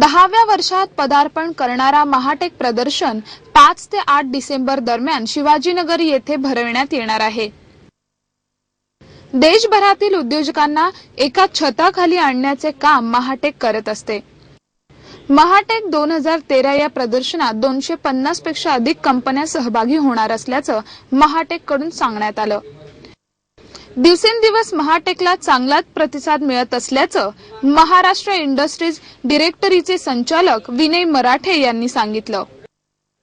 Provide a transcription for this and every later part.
दहाव्या वर्षात पदार्पण करणारा महाटेक प्रदर्शन पाच ते आठ डिसेंबर दरम्यान शिवाजीनगर येथे भरविण्यात येणार आहे. देशभरातील उद्योजकांना एका छताखाली आणण्याचे काम महाटेक करत असते. महाटेक दोन हजार तेरा या प्रदर्शनात दोनशे पन्नासपेक्षा अधिक कंपन्या सहभागी होणार असल्याचं महाटेककडून सांगण्यात आलं. दिवसेंदिवस महाटेकला चांगलाच प्रतिसाद मिळत असल्याचं महाराष्ट्र इंडस्ट्रीज डिरेक्टरीचे संचालक विनय मराठे यांनी सांगितलं.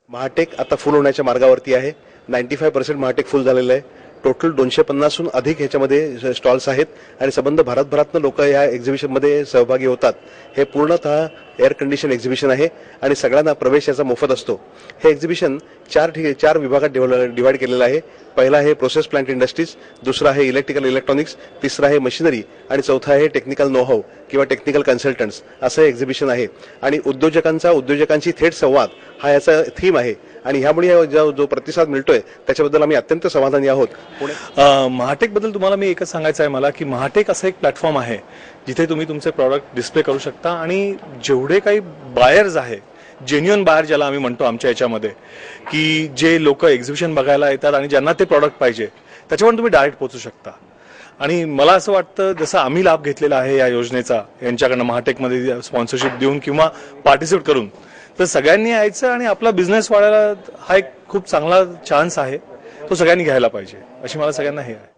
महाटेक आता फुल होण्याच्या मार्गावरती आहे. नाईन्टी फाय पर्सेंट महाटेक फुल झालेलं आहे. टोटल दोनशे पन्नासहून अधिक ह्याच्यामध्ये स्टॉल्स आहेत आणि संबंध भारतभरातनं लोक या एक्झिबिशनमध्ये सहभागी होतात. हे पूर्णतः एअर कंडिशन एक्झिबिशन आहे आणि सगळ्यांना प्रवेश याचा मोफत असतो. हे एक्झिबिशन चार ठिक चार विभागात डिवाइड केलेलं आहे. पहिला आहे प्रोसेस प्लांट इंडस्ट्रीज दुसरा आहे इलेक्ट्रिकल इलेक्ट्रॉनिक्स तिसरा आहे मशिनरी आणि चौथा आहे टेक्निकल नोहाव किंवा टेक्निकल कन्सल्टंट्स असं हे एक्झिबिशन आहे. आणि उद्योजकांचा उद्योजकांशी थेट संवाद हा याचा थीम आहे. आणि ह्यामुळे जो प्रतिसाद मिळतोय त्याच्याबद्दल आम्ही अत्यंत समाधानी आहोत. महाटेकबद्दल तुम्हाला मी एकच सांगायचं आहे मला की महाटेक असं एक प्लॅटफॉर्म आहे जिथे तुम्ही तुमचे प्रॉडक्ट डिस्प्ले करू शकता आणि जेवढे काही बायर्स आहे जेन्युअन बायर ज्याला आम्ही म्हणतो आमच्या याच्यामध्ये की जे लोक एक्झिबिशन बघायला येतात आणि ज्यांना ते प्रॉडक्ट पाहिजे त्याच्यावर तुम्ही डायरेक्ट पोहोचू शकता. आणि मला असं वाटतं जसं आम्ही लाभ घेतलेला आहे या योजनेचा यांच्याकडनं महाटेकमध्ये स्पॉन्सरशिप देऊन किंवा पार्टिसिपेट करून तर सगळ्यांनी यायचं आणि आपला बिझनेस वाढायला हा एक खूप चांगला चान्स आहे. तो सगळ्यांनी घ्यायला पाहिजे. अशी मला सगळ्यांना हे आहे.